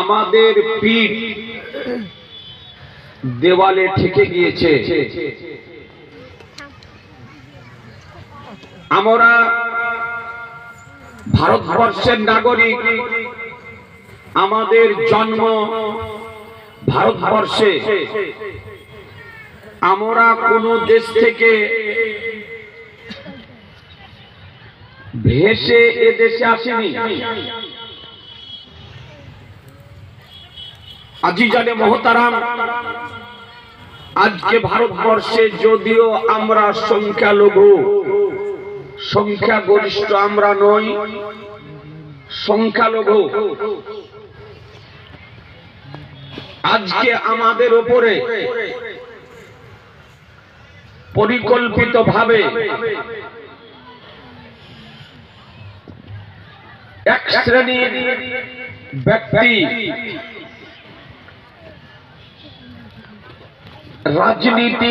আমাদের পিঠ দেওয়ালে ঠেকে গিয়েছে। আমরা ভারতবর্ষের নাগরিক, আমাদের জন্ম ভারতবর্ষে। আমরা কোন দেশ থেকে ভেসে এ দেশে আসেনি। আজি জানে মহতারাম, আজকে ভারতবর্ষে যদিও আমরা সংখ্যালঘু, সংখ্যাগরিষ্ঠ আমরা নই, সংখ্যালঘু, আজকে আমাদের ওপরে পরিকল্পিত ভাবে এক শ্রেণির ব্যক্তি রাজনীতি